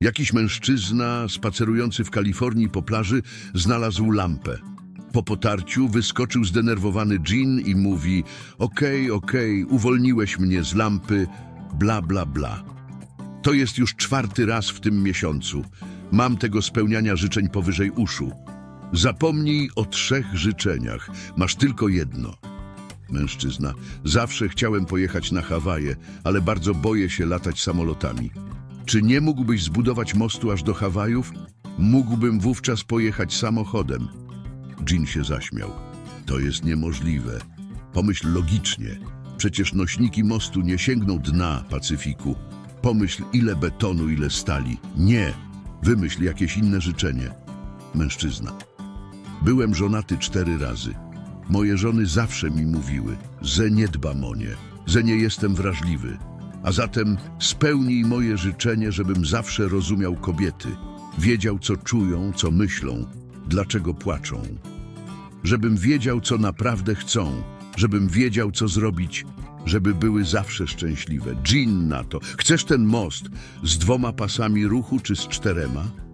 Jakiś mężczyzna spacerujący w Kalifornii po plaży znalazł lampę. Po potarciu wyskoczył zdenerwowany Jean i mówi Okej, okej, uwolniłeś mnie z lampy, bla, bla, bla. To jest już czwarty raz w tym miesiącu. Mam tego spełniania życzeń powyżej uszu. Zapomnij o trzech życzeniach. Masz tylko jedno. Mężczyzna. Zawsze chciałem pojechać na Hawaje, ale bardzo boję się latać samolotami. Czy nie mógłbyś zbudować mostu aż do Hawajów? Mógłbym wówczas pojechać samochodem. Jean się zaśmiał. To jest niemożliwe. Pomyśl logicznie. Przecież nośniki mostu nie sięgną dna Pacyfiku. Pomyśl, ile betonu, ile stali. Nie. Wymyśl jakieś inne życzenie. Mężczyzna. Byłem żonaty cztery razy. Moje żony zawsze mi mówiły, że nie dbam o nie, że nie jestem wrażliwy. A zatem spełnij moje życzenie, żebym zawsze rozumiał kobiety, wiedział, co czują, co myślą, dlaczego płaczą. Żebym wiedział, co naprawdę chcą, żebym wiedział, co zrobić, żeby były zawsze szczęśliwe. Jean na to. Chcesz ten most z dwoma pasami ruchu czy z czterema?